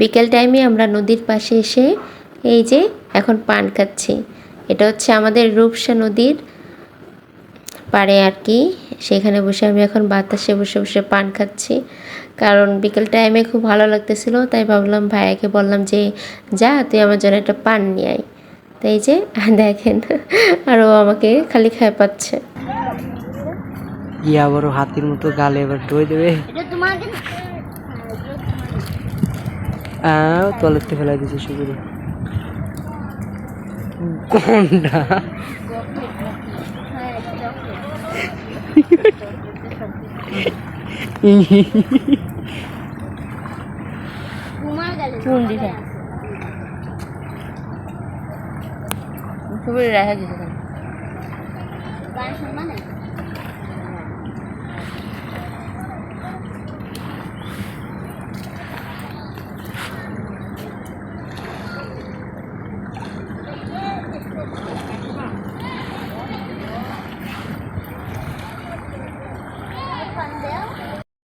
বিকেল টাইমে আমরা নদীর পাশে এসে এই যে এখন পান খাচ্ছি। এটা হচ্ছে আমাদের রূপসা নদীর পাড়ে আর কি। সেখানে বসে আমি এখন বাতাসে বসে বসে পান খাচ্ছি। কারণ বিকেল টাইমে খুব ভালো লাগতেছিল তাই ভাবলাম ভাইয়াকে বললাম যে যা তুই আমার জন্য একটা পান নিয়ে আয়। তাই যে দেখেন আর ও আমাকে খালি খায় পাচ্ছে। ইয়া বড় হাতির মতো গালে এবার ডই দেবে। তলেতে ফেলাই দিছে শুকুরে কোনটা? চুন দিছে খুবই রেখে দিছে